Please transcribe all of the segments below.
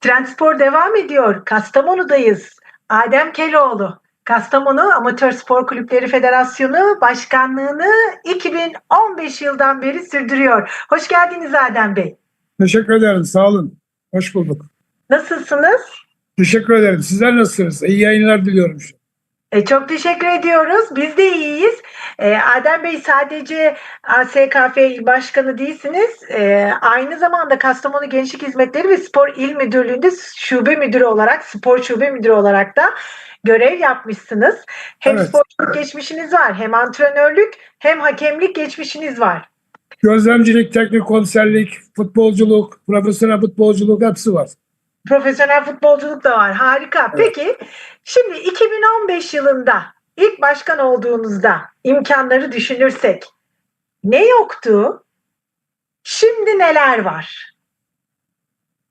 Trendspor devam ediyor. Kastamonu'dayız. Adem Keloğlu. Kastamonu Amatör Spor Kulüpleri Federasyonu Başkanlığını 2015 yıldan beri sürdürüyor. Hoş geldiniz Adem Bey. Teşekkür ederim. Sağ olun. Hoş bulduk. Nasılsınız? Teşekkür ederim. Sizler nasılsınız? İyi yayınlar diliyorum. E, çok teşekkür ediyoruz. Biz de iyiyiz. E, Adem Bey sadece ASKF İl Başkanı değilsiniz. E, aynı zamanda Kastamonu Gençlik Hizmetleri ve Spor İl Müdürlüğü'nde şube müdürü olarak, spor şube müdürü olarak da görev yapmışsınız. Hem Evet. sporculuk geçmişiniz var, hem antrenörlük, hem hakemlik geçmişiniz var. Gözlemcilik, teknik komiserlik, futbolculuk, profesyonel futbolculuk hepsi var. Profesyonel futbolculuk da var. Harika. Peki şimdi 2015 yılında ilk başkan olduğunuzda imkanları düşünürsek ne yoktu? Şimdi neler var?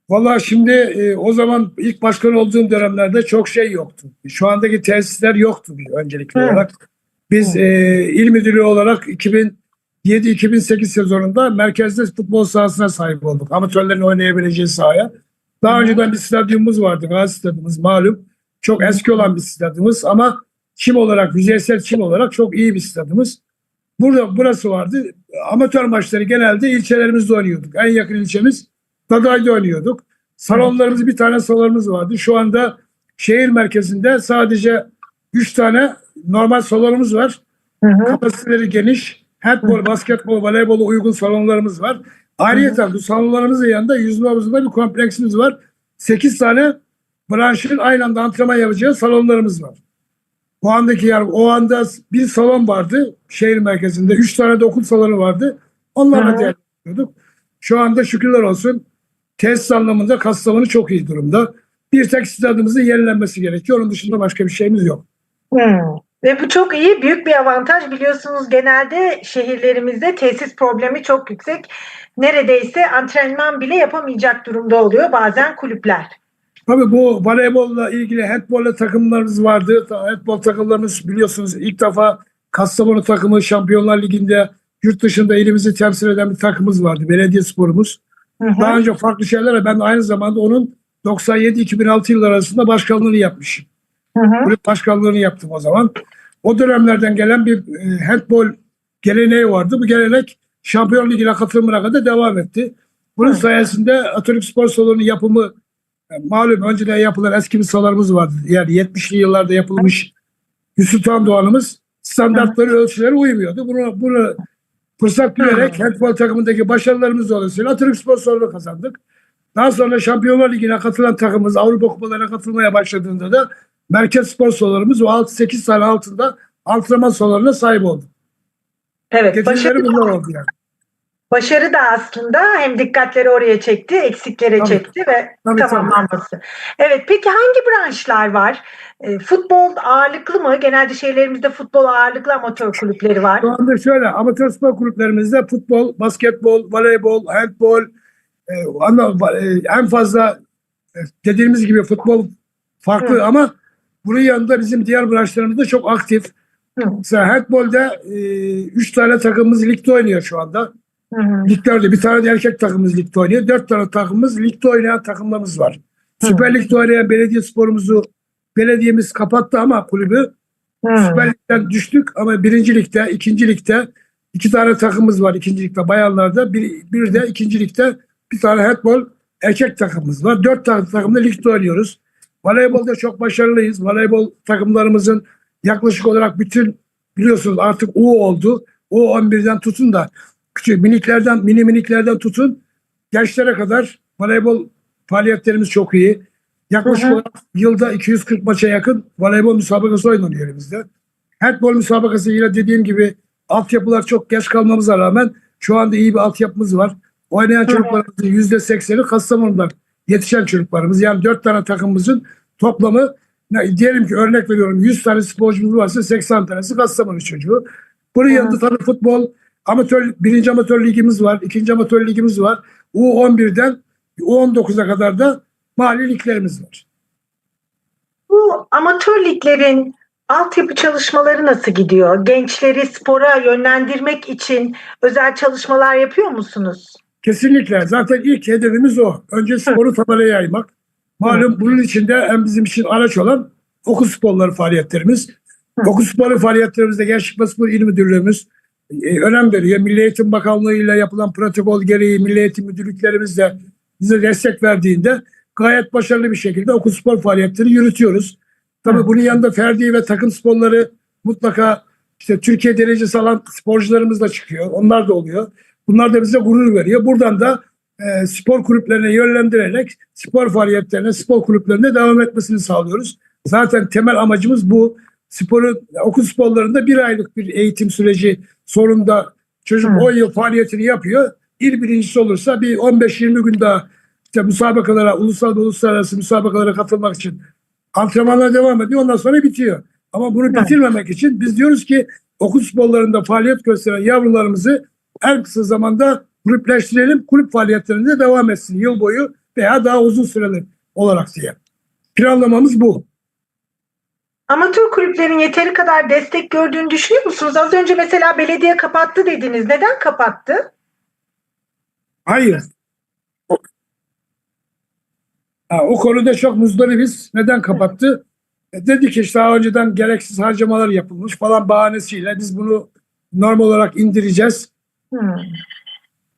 Vallahi şimdi e, o zaman ilk başkan olduğum dönemlerde çok şey yoktu. Şu andaki tesisler yoktu öncelikli Hı. olarak. Biz e, il müdürü olarak 2007-2008 sezonunda merkezde futbol sahasına sahip olduk. Amatörlerin oynayabileceği sahaya. Daha önceden bir stadyumumuz vardı. Gazi stadyumumuz malum. Çok eski olan bir stadyumumuz ama çim olarak, yüzeysel çim olarak çok iyi bir stadyumumuz. Burada burası vardı. Amatör maçları genelde ilçelerimizde oynuyorduk. En yakın ilçemiz Daday'da oynuyorduk. Salonlarımız bir tane salonumuz vardı. Şu anda şehir merkezinde sadece 3 tane normal salonumuz var. Hı hı. Kapasiteleri geniş. Handbol, basketbol, voleybola uygun salonlarımız var. Ayrıca bu salonlarımızın yanında yüzme havuzunda bir kompleksimiz var. 8 tane branşın aynı anda antrenman yapacağı salonlarımız var. O andaki yer, o anda bir salon vardı şehir merkezinde. Üç tane de okul salonu vardı. Onlarla Hı hı. değerlendiriyorduk. Şu anda şükürler olsun tesis anlamında Kastamonu çok iyi durumda. Bir tek stadımızın yenilenmesi gerekiyor. Onun dışında başka bir şeyimiz yok. Hmm. Ve bu çok iyi, büyük bir avantaj. Biliyorsunuz genelde şehirlerimizde tesis problemi çok yüksek. Neredeyse antrenman bile yapamayacak durumda oluyor bazen kulüpler. Tabii bu voleybolla ilgili handbolla takımlarımız vardı. Handbol takımlarımız biliyorsunuz ilk defa Kastamonu takımı Şampiyonlar Ligi'nde yurt dışında ilimizi temsil eden bir takımımız vardı. Belediye sporumuz. Hı hı. Daha önce farklı şeylerle ben aynı zamanda onun 97-2006 yılları arasında başkanlığını yapmışım. Hı hı. Kulüp başkanlığını yaptım o zaman. O dönemlerden gelen bir e, handbol geleneği vardı. Bu gelenek Şampiyon Ligi'ne katılımına kadar devam etti. Bunun Hı. sayesinde Atatürk Spor Salonu yapımı e, malum önceden yapılan eski bir sahalarımız vardı. Yani 70'li yıllarda yapılmış Yusuf Tan Doğan'ımız standartları, ölçülere uymuyordu. Bunu, bunu fırsat bilerek Hı. handbol takımındaki başarılarımız dolayısıyla Atatürk Spor Salonu kazandık. Daha sonra Şampiyonlar Ligi'ne katılan takımımız Avrupa Kupalarına katılmaya başladığında da merkez spor salonlarımız o 6-8 tane altında antrenman salonlarına sahip oldu. Evet, Getirileri başarı, bunlar oldu yani. başarı da aslında hem dikkatleri oraya çekti, eksiklere Tabii. çekti ve Tabii, tamamlanması. Evet, peki hangi branşlar var? E, futbol ağırlıklı mı? Genelde şehirlerimizde futbol ağırlıklı amatör kulüpleri var. Şu anda şöyle amatör spor kulüplerimizde futbol, basketbol, voleybol, handbol e, e, en fazla e, dediğimiz gibi futbol farklı Hı. ama bunun yanında bizim diğer branşlarımız da çok aktif. Hı. Mesela handbolda 3 tane takımımız ligde oynuyor şu anda. Hı hı. Liglerde bir tane de erkek takımımız ligde oynuyor. Dört tane takımımız ligde oynayan takımlarımız var. Hı. Süper Lig'de oynayan belediye sporumuzu belediyemiz kapattı ama kulübü Hı. Süper Lig'den düştük ama birinci ligde, ikinci ligde iki tane takımımız var ikinci ligde bayanlarda. Bir, bir de ikinci ligde bir tane handbol erkek takımımız var. Dört tane takımda ligde oynuyoruz. Voleybolda çok başarılıyız. Voleybol takımlarımızın yaklaşık olarak bütün biliyorsunuz artık U oldu. U11'den tutun da küçük miniklerden, mini miniklerden tutun gençlere kadar voleybol faaliyetlerimiz çok iyi. Yaklaşık Hı hı. olarak yılda 240 maça yakın voleybol müsabakası oynanıyor elimizde. Handbol müsabakası yine dediğim gibi altyapılar çok geç kalmamıza rağmen şu anda iyi bir altyapımız var. Oynayan çocuklarımızın %80'i Kastamonu'dan yetişen çocuklarımız. Yani 4 tane takımımızın toplamı diyelim ki örnek veriyorum 100 tane sporcumuz varsa 80 tanesi Kastamonu çocuğu. Bunun Hı. yanında tabii futbol amatör birinci amatör ligimiz var, ikinci amatör ligimiz var. U11'den U19'a kadar da mali liglerimiz var. Bu amatör liglerin altyapı çalışmaları nasıl gidiyor? Gençleri spora yönlendirmek için özel çalışmalar yapıyor musunuz? Kesinlikle. Zaten ilk hedefimiz o. Önce sporu tabelaya yaymak. Malum bunun içinde hem bizim için araç olan okul sporları faaliyetlerimiz. Hı. Okul sporları faaliyetlerimizde Gençlik ve Spor İl Müdürlüğümüz e, önem veriyor. Milli Eğitim Bakanlığı ile yapılan protokol gereği Milli Eğitim Müdürlüklerimiz de bize destek verdiğinde gayet başarılı bir şekilde okul spor faaliyetleri yürütüyoruz. Tabii Hı. bunun yanında ferdi ve takım sporları mutlaka işte Türkiye derecesi alan sporcularımız da çıkıyor. Onlar da oluyor. Bunlar da bize gurur veriyor. Buradan da e, spor kulüplerine yönlendirerek spor faaliyetlerine, spor kulüplerine devam etmesini sağlıyoruz. Zaten temel amacımız bu. Sporu, okul sporlarında bir aylık bir eğitim süreci sonunda çocuk Hı. 10 yıl faaliyetini yapıyor. İl birincisi olursa bir 15-20 gün daha işte müsabakalara, ulusal ve uluslararası müsabakalara katılmak için antrenmanlara devam ediyor. Ondan sonra bitiyor. Ama bunu bitirmemek için biz diyoruz ki okul sporlarında faaliyet gösteren yavrularımızı en kısa zamanda kulüpleştirelim. Kulüp faaliyetlerinde devam etsin yıl boyu veya daha uzun süreli olarak diye. Planlamamız bu. Amatör kulüplerin yeteri kadar destek gördüğünü düşünüyor musunuz? Az önce mesela belediye kapattı dediniz. Neden kapattı? Hayır. O, ha, o konuda çok muzdaribiz. Neden kapattı? E, dedi ki işte daha önceden gereksiz harcamalar yapılmış falan bahanesiyle biz bunu normal olarak indireceğiz. Hmm.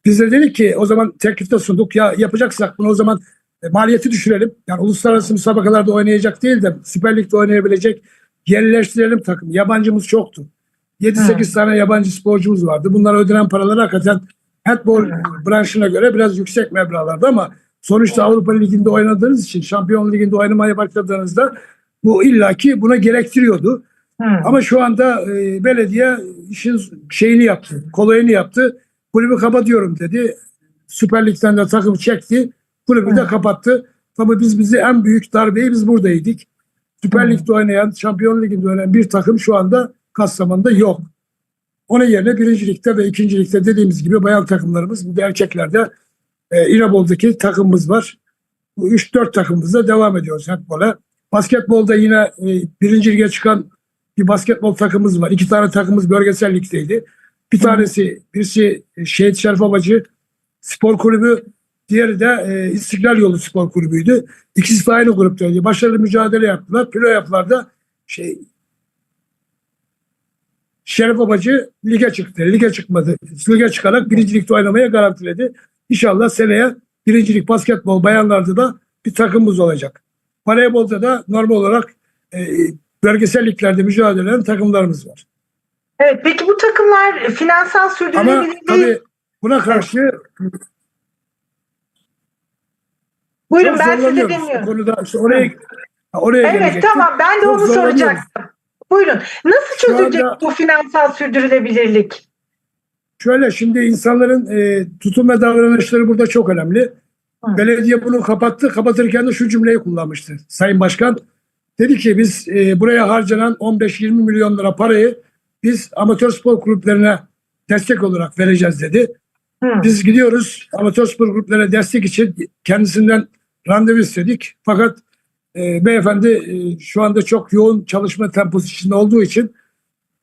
Biz de dedik ki o zaman teklifte sunduk ya yapacaksak bunu o zaman e, maliyeti düşürelim. Yani uluslararası müsabakalarda oynayacak değil de Süper Lig'de oynayabilecek yerleştirelim takım. Yabancımız çoktu. 7-8 tane yabancı sporcumuz vardı. Bunlara ödenen paralar hakikaten handball branşına göre biraz yüksek meblağlarda ama sonuçta Avrupa Ligi'nde oynadığınız için Şampiyon Ligi'nde oynamaya başladığınızda bu illaki buna gerektiriyordu. Hmm. Ama şu anda e, belediye işin şeyini yaptı, kolayını yaptı. Kulübü kapatıyorum dedi. Süper Lig'den de takım çekti. Kulübü de kapattı. Tabii biz bizi en büyük darbeyi biz buradaydık. Süper. Lig'de oynayan, Şampiyon Ligi'nde oynayan bir takım şu anda Kastamonu'da yok. Onun yerine birincilikte ve ikincilikte dediğimiz gibi bayan takımlarımız, bir de erkeklerde e, İrabol'daki takımımız var. Bu 3-4 takımımızla devam ediyoruz handbola. Basketbolda yine e, birinci lige çıkan bir basketbol takımımız var. İki tane takımımız bölgesel ligdeydi. Bir tanesi birisi e, Şehit Şerif Abacı Spor Kulübü, diğeri de e, İstiklal Yolu Spor Kulübü'ydü. İkisi de aynı gruptaydı. Başarılı mücadele yaptılar. Playoff'larda şey Şerif Abacı lige çıktı. Lige çıkmadı. Lige çıkarak birincilikte oynamaya garantiledi. İnşallah seneye birincilik basketbol bayanlarda da bir takımımız olacak. Voleybolda da normal olarak e, bölgesel liglerde mücadele eden takımlarımız var. Evet, peki bu takımlar finansal Ama sürdürülebilirliği... tabii buna karşı Buyurun çok ben sizi dinliyorum. konuda işte oraya oraya Evet gelecektim. tamam ben de Çok onu soracaktım. Buyurun. Nasıl çözülecek anda- bu finansal sürdürülebilirlik? Şöyle şimdi insanların e, tutum ve davranışları burada çok önemli. Hı. Belediye bunu kapattı. Kapatırken de şu cümleyi kullanmıştı. Sayın Başkan dedi ki biz e, buraya harcanan 15-20 milyon lira parayı biz amatör spor kulüplerine destek olarak vereceğiz dedi. Hı. Biz gidiyoruz amatör spor kulüplerine destek için kendisinden randevu istedik. Fakat e, beyefendi e, şu anda çok yoğun çalışma temposu içinde olduğu için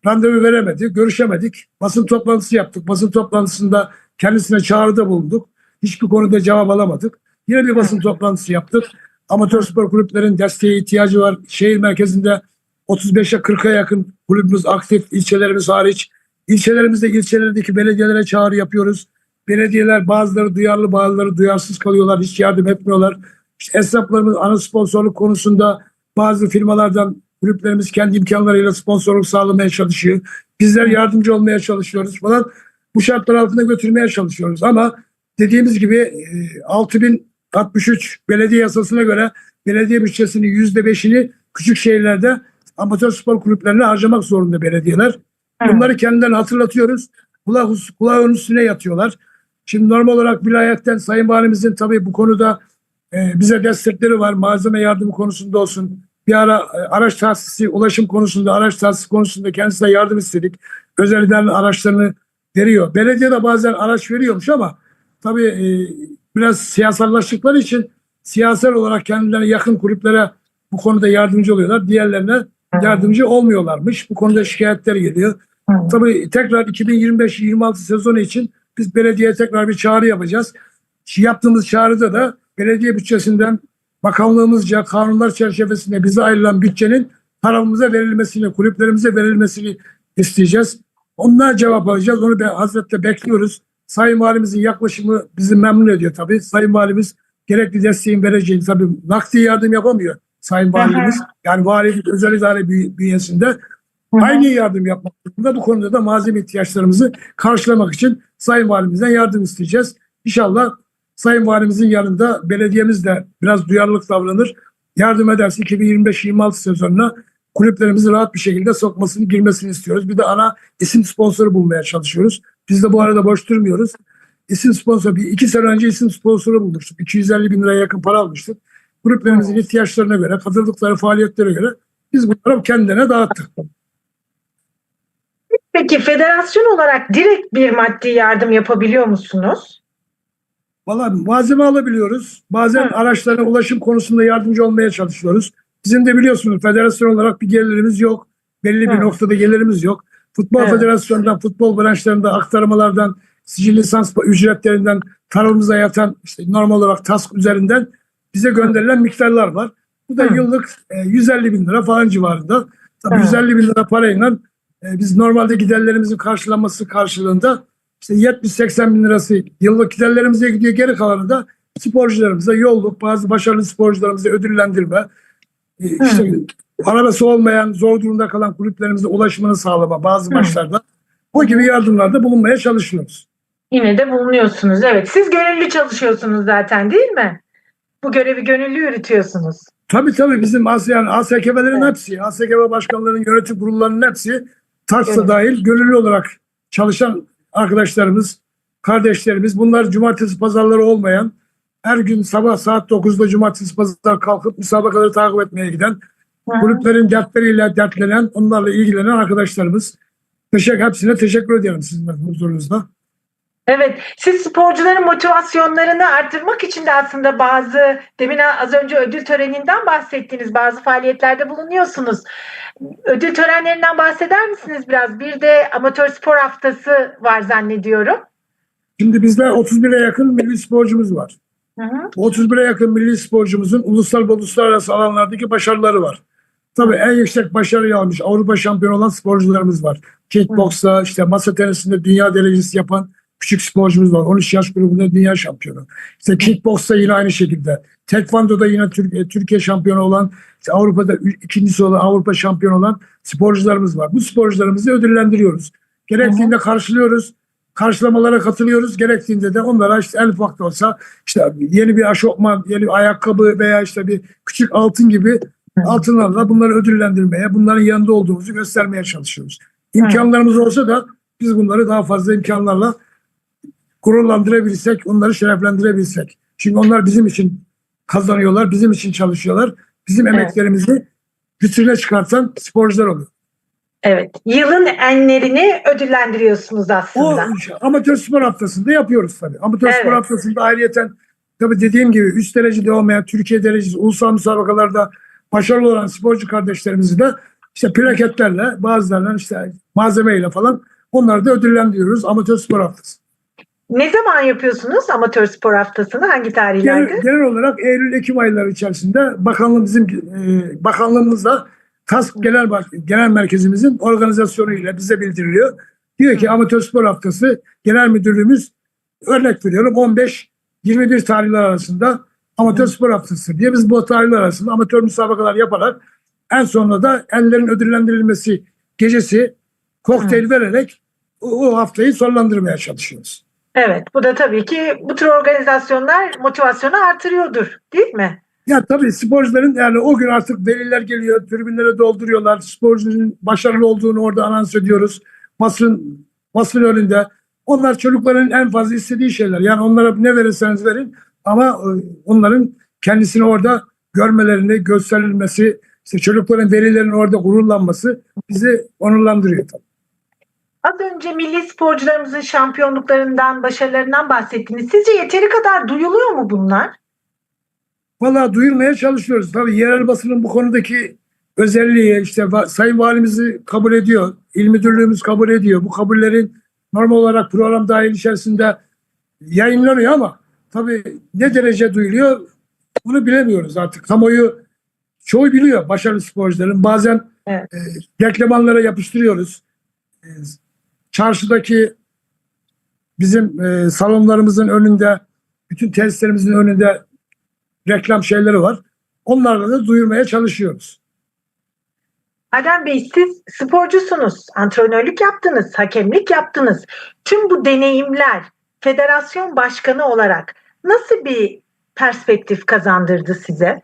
randevu veremedi, görüşemedik. Basın toplantısı yaptık. Basın toplantısında kendisine çağrıda bulunduk. Hiçbir konuda cevap alamadık. Yine bir basın toplantısı yaptık. Amatör spor kulüplerin desteğe ihtiyacı var. Şehir merkezinde 35'e 40'a yakın kulübümüz aktif, ilçelerimiz hariç. İlçelerimizde ilçelerdeki belediyelere çağrı yapıyoruz. Belediyeler bazıları duyarlı bazıları duyarsız kalıyorlar. Hiç yardım etmiyorlar. İşte esnaflarımız ana sponsorluk konusunda bazı firmalardan kulüplerimiz kendi imkanlarıyla sponsorluk sağlamaya çalışıyor. Bizler yardımcı olmaya çalışıyoruz falan. Bu şartlar altında götürmeye çalışıyoruz ama dediğimiz gibi e, 6063 belediye yasasına göre belediye bütçesinin %5'ini küçük şehirlerde amatör spor kulüplerine harcamak zorunda belediyeler. Bunları kendilerine hatırlatıyoruz. Kulak, kulağın üstüne yatıyorlar. Şimdi normal olarak vilayetten Sayın Valimizin tabii bu konuda e, bize destekleri var. Malzeme yardımı konusunda olsun. Bir ara e, araç tahsisi, ulaşım konusunda, araç tahsisi konusunda kendisine yardım istedik. Özel idarenin araçlarını veriyor. Belediye de bazen araç veriyormuş ama tabii e, biraz siyasallaştıkları için siyasal olarak kendilerine yakın kulüplere bu konuda yardımcı oluyorlar. Diğerlerine yardımcı olmuyorlarmış. Bu konuda şikayetler geliyor. Tabii tekrar 2025-26 sezonu için biz belediyeye tekrar bir çağrı yapacağız. Yaptığımız çağrıda da belediye bütçesinden bakanlığımızca kanunlar çerçevesinde bize ayrılan bütçenin tarafımıza verilmesini, kulüplerimize verilmesini isteyeceğiz. Onlar cevap alacağız. Onu be, Hazret'te bekliyoruz. Sayın Valimizin yaklaşımı bizi memnun ediyor tabii. Sayın Valimiz gerekli desteğin vereceğini tabii nakdi yardım yapamıyor Sayın Valimiz. Yani valilik özel idare büny- bünyesinde aynı yardım yapmak zorunda. Bu konuda da malzeme ihtiyaçlarımızı karşılamak için Sayın Valimizden yardım isteyeceğiz. İnşallah Sayın Valimizin yanında belediyemiz de biraz duyarlılık davranır. Yardım ederse 2025-26 sezonuna kulüplerimizi rahat bir şekilde sokmasını, girmesini istiyoruz. Bir de ana isim sponsoru bulmaya çalışıyoruz. Biz de bu arada boş durmuyoruz. İsim sponsoru, bir iki sene önce isim sponsoru bulmuştuk. 250 bin liraya yakın para almıştık. Kulüplerimizin ihtiyaçlarına göre, katıldıkları faaliyetlere göre biz bunları kendine dağıttık. Peki federasyon olarak direkt bir maddi yardım yapabiliyor musunuz? Valla malzeme alabiliyoruz. Bazen Hı. araçlara ulaşım konusunda yardımcı olmaya çalışıyoruz. Bizim de biliyorsunuz federasyon olarak bir gelirimiz yok. Belli bir Hı. noktada gelirimiz yok. Futbol Evet. federasyonundan, futbol branşlarında aktarmalardan, sicil lisans ücretlerinden, tarafımıza yatan işte normal olarak task üzerinden bize gönderilen miktarlar var. Bu da Hı. yıllık e, 150 bin lira falan civarında. Tabii Hı. 150 bin lira parayla e, biz normalde giderlerimizin karşılanması karşılığında işte 70-80 bin lirası yıllık giderlerimize gidiyor. Geri kalanı da sporcularımıza yolluk, bazı başarılı sporcularımıza ödüllendirme, e, işte arabası olmayan, zor durumda kalan kulüplerimize ulaşımını sağlama bazı Hı. maçlarda. Bu gibi yardımlarda bulunmaya çalışıyoruz. Yine de bulunuyorsunuz. Evet. Siz gönüllü çalışıyorsunuz zaten değil mi? Bu görevi gönüllü yürütüyorsunuz. Tabii tabii bizim AS, yani ASKB'lerin Evet. hepsi, ASKB başkanlarının yönetim kurullarının hepsi TARS'a Evet. dahil gönüllü olarak çalışan arkadaşlarımız, kardeşlerimiz. Bunlar cumartesi pazarları olmayan, her gün sabah saat 9'da cumartesi pazar kalkıp müsabakaları takip etmeye giden, hı. kulüplerin dertleriyle dertlenen, onlarla ilgilenen arkadaşlarımız. Teşekkür, hepsine teşekkür ediyorum sizin huzurunuzda. Evet, siz sporcuların motivasyonlarını arttırmak için de aslında bazı, demin az önce ödül töreninden bahsettiniz, bazı faaliyetlerde bulunuyorsunuz. Ödül törenlerinden bahseder misiniz biraz? Bir de amatör spor haftası var zannediyorum. Şimdi bizde 31'e yakın milli sporcumuz var. Hı hı. 31'e yakın milli sporcumuzun ulusal ve uluslararası alanlardaki başarıları var. Tabii en yüksek başarıyı almış Avrupa şampiyonu olan sporcularımız var. Kickboksta işte masa tenisinde dünya derecesi yapan küçük sporcumuz var. 13 yaş grubunda dünya şampiyonu. İşte kickboksta yine aynı şekilde. Tekvando'da yine Türkiye, Türkiye şampiyonu olan, işte Avrupa'da ikincisi olan Avrupa şampiyonu olan sporcularımız var. Bu sporcularımızı ödüllendiriyoruz. Gerektiğinde karşılıyoruz. Karşılamalara katılıyoruz. Gerektiğinde de onlara işte el ufak da olsa işte yeni bir aşortman, yeni bir ayakkabı veya işte bir küçük altın gibi altınlarla bunları ödüllendirmeye, bunların yanında olduğumuzu göstermeye çalışıyoruz. İmkanlarımız olsa da biz bunları daha fazla imkanlarla gururlandırabilsek, onları şereflendirebilsek. Çünkü onlar bizim için kazanıyorlar, bizim için çalışıyorlar. Bizim Evet. emeklerimizi vitrine çıkartan sporcular oluyor. Evet, yılın enlerini ödüllendiriyorsunuz O aslında. amatör spor haftasında yapıyoruz tabii. Amatör spor Evet. haftasında ayrıyeten tabii dediğim gibi üst derecede olmayan Türkiye derecesi ulusal müsabakalarda başarılı olan sporcu kardeşlerimizi de işte plaketlerle bazılarından işte malzemeyle falan onları da ödüllendiriyoruz amatör spor haftası. Ne zaman yapıyorsunuz amatör spor haftasını? Hangi tarihlerde? Genel, genel olarak Eylül-Ekim ayları içerisinde bakanlığımız bizim e, bakanlığımızla TASK Genel, Genel Merkezimizin organizasyonuyla bize bildiriliyor. Diyor ki amatör spor haftası genel müdürlüğümüz örnek veriyorum 15-21 tarihler arasında amatör spor haftası diye biz bu tarihler arasında amatör müsabakalar yaparak en sonunda da enlerin ödüllendirilmesi gecesi kokteyl vererek o, o haftayı sonlandırmaya çalışıyoruz. Evet, bu da tabii ki bu tür organizasyonlar motivasyonu artırıyordur, değil mi? Ya tabii sporcuların yani o gün artık veliler geliyor, tribünlere dolduruyorlar. Sporcunun başarılı olduğunu orada anons ediyoruz. Basın, basın önünde. Onlar çocukların en fazla istediği şeyler. Yani onlara ne verirseniz verin ama e, onların kendisini orada görmelerini, gösterilmesi, işte çocukların velilerin orada gururlanması bizi onurlandırıyor tabii. Az önce milli sporcularımızın şampiyonluklarından, başarılarından bahsettiniz. Sizce yeteri kadar duyuluyor mu bunlar? Valla duyurmaya çalışıyoruz. Tabii yerel basının bu konudaki özelliği işte Sayın Valimizi kabul ediyor. İl Müdürlüğümüz kabul ediyor. Bu kabullerin normal olarak program dahil içerisinde yayınlanıyor ama tabii ne derece duyuluyor bunu bilemiyoruz artık. Kamuoyu çoğu biliyor başarılı sporcuların. Bazen Evet. e, reklamanlara yapıştırıyoruz. E, çarşıdaki bizim e, salonlarımızın önünde, bütün tesislerimizin önünde reklam şeyleri var. Onlarla da duyurmaya çalışıyoruz. Adem Bey siz sporcusunuz, antrenörlük yaptınız, hakemlik yaptınız. Tüm bu deneyimler federasyon başkanı olarak nasıl bir perspektif kazandırdı size?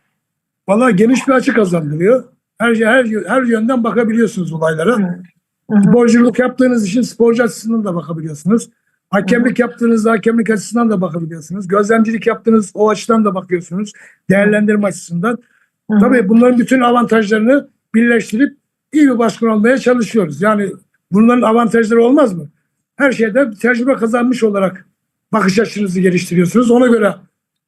Valla geniş bir açı kazandırıyor. Her, her, her yönden bakabiliyorsunuz olaylara. Hı. Sporculuk yaptığınız için sporcu açısından da bakabiliyorsunuz. Hakemlik yaptığınızda hakemlik açısından da bakabiliyorsunuz. Gözlemcilik yaptığınız o açıdan da bakıyorsunuz. Değerlendirme açısından. Tabii bunların bütün avantajlarını birleştirip iyi bir başkan olmaya çalışıyoruz. Yani bunların avantajları olmaz mı? Her şeyde bir tecrübe kazanmış olarak bakış açınızı geliştiriyorsunuz. Ona göre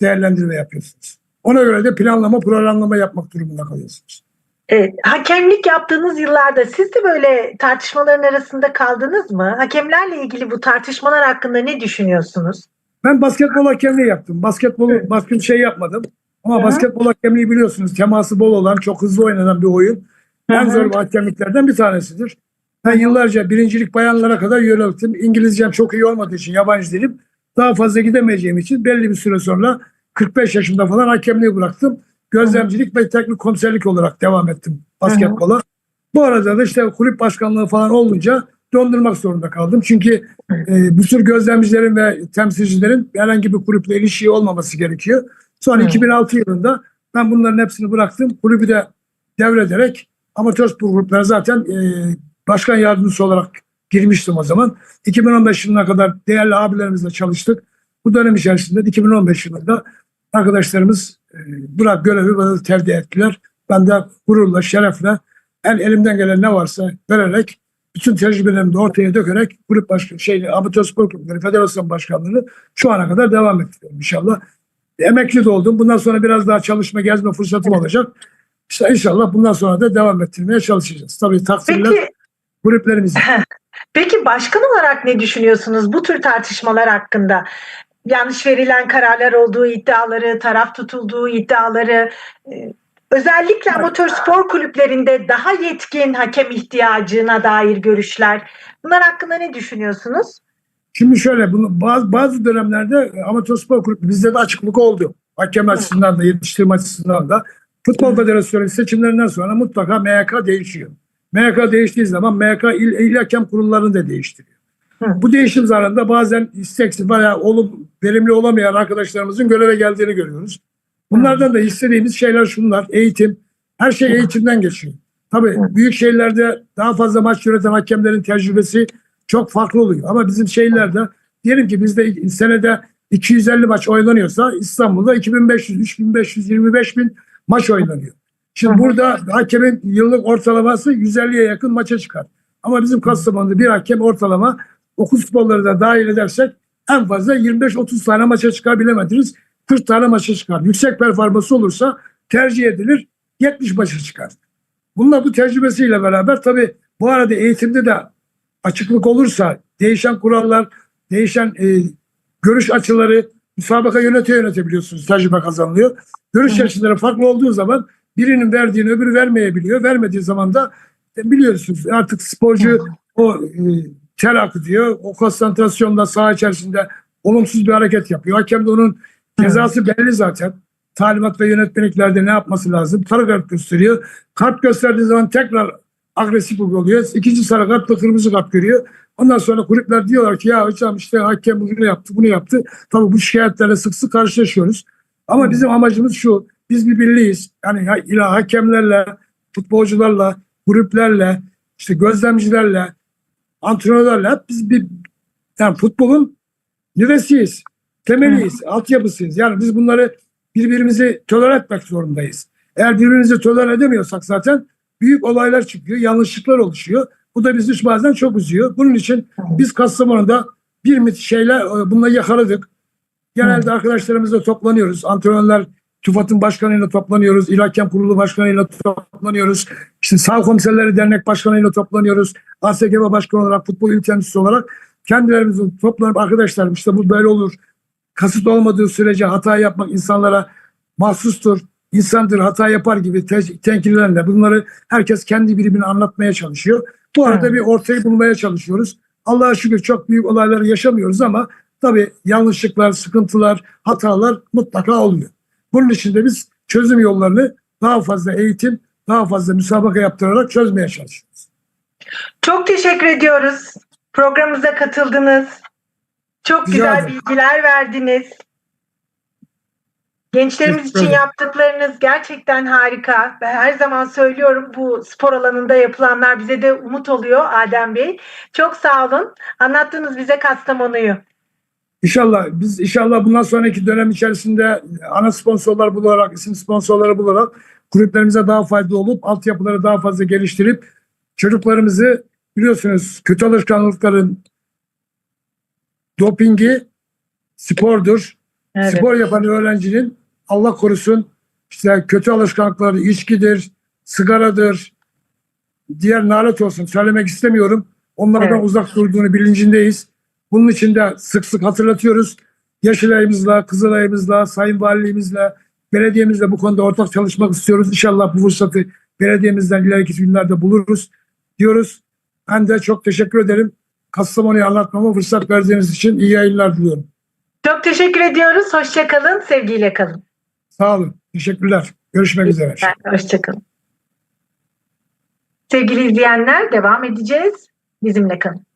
değerlendirme yapıyorsunuz. Ona göre de planlama, programlama yapmak durumunda kalıyorsunuz. Evet, hakemlik yaptığınız yıllarda siz de böyle tartışmaların arasında kaldınız mı? Hakemlerle ilgili bu tartışmalar hakkında ne düşünüyorsunuz? Ben basketbol hakemliği yaptım. Basketbolu başka bir şey yapmadım. Ama Hı hı. basketbol hakemliği biliyorsunuz teması bol olan, çok hızlı oynanan bir oyun. En zor hakemliklerden bir tanesidir. Ben yıllarca birincilik bayanlara kadar yönelttim. İngilizcem çok iyi olmadığı için yabancı dilim daha fazla gidemeyeceğim için belli bir süre sonra 45 yaşında falan hakemliği bıraktım. Gözlemcilik ve teknik komiserlik olarak devam ettim basketbola. Bu arada da işte kulüp başkanlığı falan olunca dondurmak zorunda kaldım. Çünkü e, bu tür gözlemcilerin ve temsilcilerin herhangi bir kulüple ilişiği olmaması gerekiyor. Sonra Hı. 2006 yılında ben bunların hepsini bıraktım. Kulübü de devrederek amatör spor grupları zaten e, başkan yardımcısı olarak girmiştim o zaman. 2015 yılına kadar değerli abilerimizle çalıştık. Bu dönem içerisinde 2015 yılında arkadaşlarımız e, bırak görevi bana tercih ettiler. Ben de gururla, şerefle el elimden gelen ne varsa vererek bütün tecrübelerimi de ortaya dökerek kulüp başkanı, şey, amatör spor kulüpleri, federasyon başkanlığını şu ana kadar devam ettiriyorum inşallah. Emekli de oldum. Bundan sonra biraz daha çalışma, gezme fırsatım olacak. İşte inşallah bundan sonra da devam ettirmeye çalışacağız. Tabii takdirler Peki, kulüplerimizin. peki başkan olarak ne düşünüyorsunuz bu tür tartışmalar hakkında? Yanlış verilen kararlar olduğu iddiaları, taraf tutulduğu iddiaları, e, özellikle amatör spor kulüplerinde daha yetkin hakem ihtiyacına dair görüşler. Bunlar hakkında ne düşünüyorsunuz? Şimdi şöyle bunu bazı, bazı dönemlerde amatör spor kulübü bizde de açıklık oldu. Hakem açısından da yetiştirme açısından da. Futbol Federasyonu seçimlerinden sonra mutlaka MHK değişiyor. MHK değiştiği zaman MHK il, il hakem kurullarını da değiştiriyor. Hı. Bu değişim zararında bazen isteksiz veya olum, verimli olamayan arkadaşlarımızın göreve geldiğini görüyoruz. Bunlardan da istediğimiz şeyler şunlar. Eğitim. Her şey eğitimden geçiyor. Tabii büyük şehirlerde daha fazla maç yöneten hakemlerin tecrübesi çok farklı oluyor. Ama bizim şehirlerde diyelim ki bizde senede 250 maç oynanıyorsa İstanbul'da 2500, 3500, 25 bin maç oynanıyor. Şimdi Hı hı. burada hakemin yıllık ortalaması 150'ye yakın maça çıkar. Ama bizim Kastamonu'da bir hakem ortalama okul futbolları da dahil edersek en fazla 25-30 tane maça çıkar bilemediniz. 40 tane maça çıkar. Yüksek performansı olursa tercih edilir 70 maça çıkar. Bununla bu tecrübesiyle beraber tabii bu arada eğitimde de açıklık olursa değişen kurallar, değişen e, görüş açıları müsabaka yönete yönete biliyorsunuz tecrübe kazanılıyor. Görüş Hı hı. açıları farklı olduğu zaman birinin verdiğini öbürü vermeyebiliyor. Vermediği zaman da e, biliyorsunuz artık sporcu o e, ter akıtıyor. O konsantrasyonda saha içerisinde olumsuz bir hareket yapıyor. Hakem de onun cezası belli zaten. Talimat ve yönetmeliklerde ne yapması lazım? Sarı kart gösteriyor. Kart gösterdiği zaman tekrar agresif oluyor. İkinci sarı kart ve kırmızı kart görüyor. Ondan sonra kulüpler diyorlar ki ya hocam işte hakem bunu yaptı bunu yaptı. Tabii bu şikayetlerle sık sık karşılaşıyoruz. Ama bizim amacımız şu. Biz bir birliğiz. Yani ila hakemlerle, futbolcularla, kulüplerle, işte gözlemcilerle, antrenörlerle hep biz bir yani futbolun nüvesiyiz. Temeliyiz, altyapısıyız. Yani biz bunları birbirimizi tolere etmek zorundayız. Eğer birbirimizi tolere edemiyorsak zaten büyük olaylar çıkıyor, yanlışlıklar oluşuyor. Bu da bizi bazen çok üzüyor. Bunun için biz Kastamonu'da bir şeyle e, bununla yakaladık. Genelde arkadaşlarımızla toplanıyoruz. Antrenörler TÜFAD'ın başkanıyla toplanıyoruz. İl Hakem Kurulu başkanıyla toplanıyoruz. İşte Sağ Komiserleri Dernek Başkanıyla toplanıyoruz. ASGB Başkanı olarak, futbol il temsilcisi olarak kendilerimizin toplanıp arkadaşlarım işte bu böyle olur. Kasıt olmadığı sürece hata yapmak insanlara mahsustur, insandır, hata yapar gibi te- tenkillerle bunları herkes kendi birimini anlatmaya çalışıyor. Bu arada Evet. bir ortayı bulmaya çalışıyoruz. Allah'a şükür çok büyük olayları yaşamıyoruz ama tabii yanlışlıklar, sıkıntılar, hatalar mutlaka oluyor. Bunun için de biz çözüm yollarını daha fazla eğitim, daha fazla müsabaka yaptırarak çözmeye çalışıyoruz. Çok teşekkür ediyoruz. Programımıza katıldınız. Çok Rica güzel ederim. bilgiler verdiniz. Gençlerimiz için yaptıklarınız gerçekten harika. Ben her zaman söylüyorum bu spor alanında yapılanlar bize de umut oluyor Adem Bey. Çok sağ olun. Anlattınız bize Kastamonu'yu. İnşallah biz inşallah bundan sonraki dönem içerisinde ana sponsorlar bularak, isim sponsorları bularak kulüplerimize daha faydalı olup altyapıları daha fazla geliştirip çocuklarımızı biliyorsunuz kötü alışkanlıkların dopingi spordur. Evet. Spor yapan öğrencinin Allah korusun işte kötü alışkanlıkları içkidir, sigaradır, diğer nalet olsun söylemek istemiyorum. Onlardan Evet. uzak durduğunu bilincindeyiz. Bunun için de sık sık hatırlatıyoruz. Yeşilay'ımızla, Kızılay'ımızla, Sayın Valiliğimizle, belediyemizle bu konuda ortak çalışmak istiyoruz. İnşallah bu fırsatı belediyemizden ileriki günlerde buluruz diyoruz. Ben de çok teşekkür ederim. Kastamonu'yu anlatmama fırsat verdiğiniz için iyi yayınlar diliyorum. Çok teşekkür ediyoruz. Hoşçakalın. Sevgiyle kalın. Sağ olun. Teşekkürler. Görüşmek üzere. Hoşçakalın. Sevgili izleyenler devam edeceğiz. Bizimle kalın.